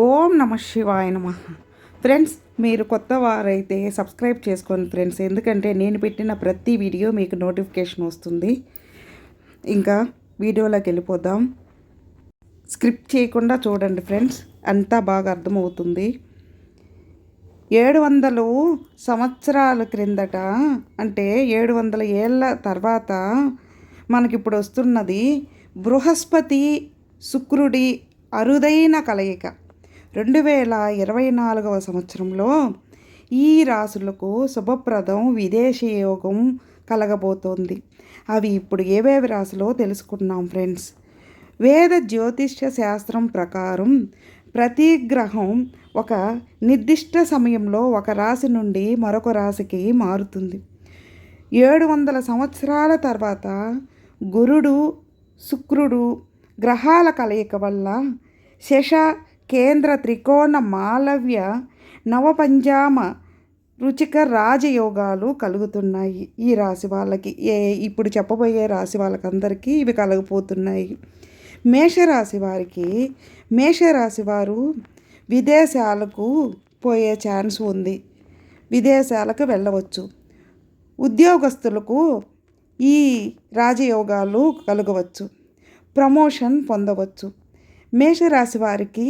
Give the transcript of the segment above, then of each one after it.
ఓం నమ శివాయ నమ. ఫ్రెండ్స్ మీరు కొత్త వారైతే సబ్స్క్రైబ్ చేసుకోండి ఫ్రెండ్స్. ఎందుకంటే నేను పెట్టిన ప్రతి వీడియో మీకు నోటిఫికేషన్ వస్తుంది. ఇంకా వీడియోలోకి వెళ్ళిపోదాం. స్క్రిప్ట్ చేయకుండా చూడండి ఫ్రెండ్స్. అంతా బాగా అర్థమవుతుంది. ఏడు వందలు సంవత్సరాల క్రిందట అంటే ఏడు వందల ఏళ్ళ తర్వాత మనకిప్పుడు వస్తున్నది బృహస్పతి శుక్రుడి అరుదైన కలయిక. రెండు వేల ఇరవై నాలుగవ సంవత్సరంలో ఈ రాసులకు శుభప్రదం విదేశీ యోగం కలగబోతోంది. అవి ఇప్పుడు ఏవేవి రాసులో తెలుసుకున్నాం ఫ్రెండ్స్? వేద జ్యోతిష్య శాస్త్రం ప్రకారం ప్రతి గ్రహం ఒక నిర్దిష్ట సమయంలో ఒక రాశి నుండి మరొక రాశికి మారుతుంది. ఏడు వందల సంవత్సరాల తర్వాత గురుడు శుక్రుడు గ్రహాల కలయిక వల్ల శశ కేంద్ర త్రికోణ మాలవ్య నవపంజామ రుచిక రాజయోగాలు కలుగుతున్నాయి. ఈ రాశి వాళ్ళకి ఏ ఇప్పుడు చెప్పబోయే రాశి వాళ్ళకందరికీ ఇవి కలగపోతున్నాయి. మేషరాశి వారికి మేషరాశి వారు విదేశాలకు పోయే ఛాన్స్ ఉంది. విదేశాలకు వెళ్ళవచ్చు. ఉద్యోగస్తులకు ఈ రాజయోగాలు కలగవచ్చు. ప్రమోషన్ పొందవచ్చు. మేషరాశి వారికి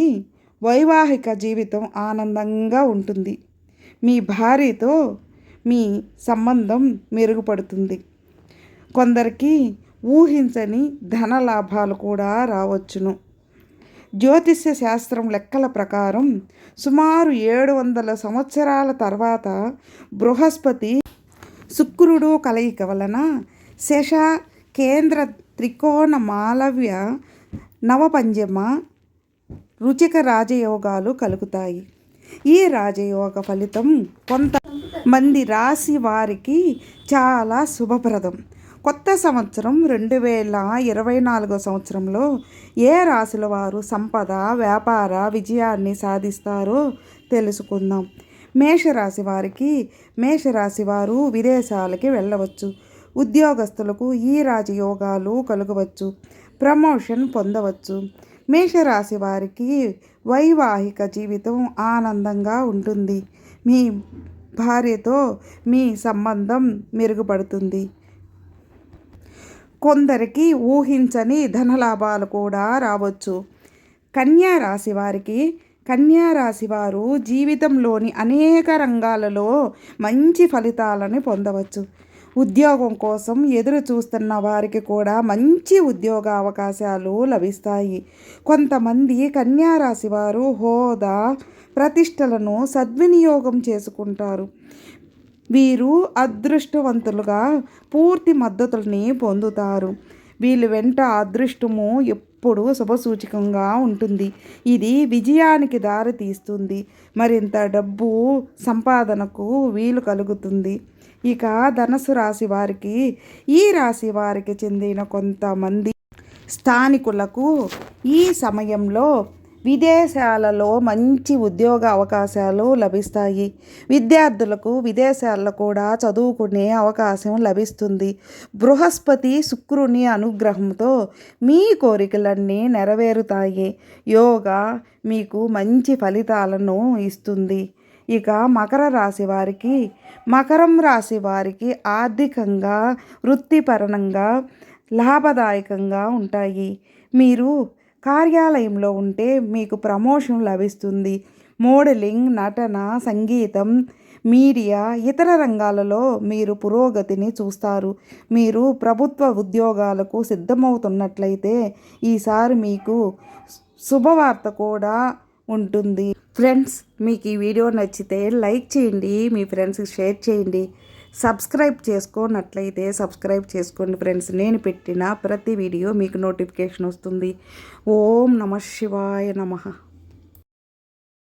వైవాహిక జీవితం ఆనందంగా ఉంటుంది. మీ భార్యతో మీ సంబంధం మెరుగుపడుతుంది. కొందరికి ఊహించని ధన లాభాలు కూడా రావచ్చును. జ్యోతిష్య శాస్త్రం లెక్కల ప్రకారం సుమారు ఏడు వందల సంవత్సరాల తర్వాత బృహస్పతి శుక్రుడు కలయిక వలన శశ కేంద్ర త్రికోణ మాలవ్య నవపంజమ రుచిక రాజయోగాలు కలుగుతాయి. ఈ రాజయోగ ఫలితం కొంతమంది రాశి వారికి చాలా శుభప్రదం. కొత్త సంవత్సరం రెండు వేల ఇరవై నాలుగో సంవత్సరంలో ఏ రాశుల వారు సంపద వ్యాపార విజయాన్ని సాధిస్తారో తెలుసుకుందాం. మేషరాశి వారికి మేషరాశి వారు విదేశాలకి వెళ్ళవచ్చు. ఉద్యోగస్తులకు ఈ రాజయోగాలు కలగవచ్చు. ప్రమోషన్ పొందవచ్చు. మేషరాశి వారికి వైవాహిక జీవితం ఆనందంగా ఉంటుంది. మీ భార్యతో మీ సంబంధం మెరుగుపడుతుంది. కొందరికి ఊహించని ధనలాభాలు కూడా రావచ్చు. కన్యా రాశి వారికి కన్యా రాశి వారు జీవితంలోని అనేక రంగాలలో మంచి ఫలితాలను పొందవచ్చు. ఉద్యోగం కోసం ఎదురు చూస్తున్న వారికి కూడా మంచి ఉద్యోగ అవకాశాలు లభిస్తాయి. కొంతమంది కన్యారాశి వారు హోదా ప్రతిష్టలను సద్వినియోగం చేసుకుంటారు. వీరు అదృష్టవంతులుగా పూర్తి మద్దతుల్ని పొందుతారు. వీళ్ళు వెంట అదృష్టము ఎప్పుడు శుభసూచకంగా ఉంటుంది. ఇది విజయానికి దారి తీస్తుంది మరింత డబ్బు సంపాదనకు వీలు కలుగుతుంది. ఇక ధనసు రాశి వారికి ఈ రాశి వారికి చెందిన కొంతమంది స్థానికులకు ఈ సమయంలో విదేశాలలో మంచి ఉద్యోగ అవకాశాలు లభిస్తాయి. విద్యార్థులకు విదేశాల్లో కూడా చదువుకునే అవకాశం లభిస్తుంది. బృహస్పతి శుక్రుని అనుగ్రహంతో మీ కోరికలన్నీ నెరవేరుతాయి. యోగా మీకు మంచి ఫలితాలను ఇస్తుంది. ఇక మకర రాశి వారికి మకరం రాశి వారికి ఆర్థికంగా వృత్తిపరంగా లాభదాయకంగా ఉంటాయి. మీరు కార్యాలయంలో ఉంటే మీకు ప్రమోషన్ లభిస్తుంది. మోడలింగ్ నటన సంగీతం మీడియా ఇతర రంగాలలో మీరు పురోగతిని చూస్తారు. మీరు ప్రభుత్వ ఉద్యోగాలకు సిద్ధమవుతున్నట్లయితే ఈసారి మీకు శుభవార్త కూడా ఉంటుంది. ఫ్రెండ్స్ మీకు ఈ వీడియో నచ్చితే లైక్ చేయండి మీ ఫ్రెండ్స్కి షేర్ చేయండి. సబ్స్క్రైబ్ చేసుకోనట్లయితే సబ్స్క్రైబ్ చేసుకోండి ఫ్రెండ్స్ నేను పెట్టిన ప్రతి వీడియో మీకు నోటిఫికేషన్ వస్తుంది. ఓం నమ శివాయ నమ.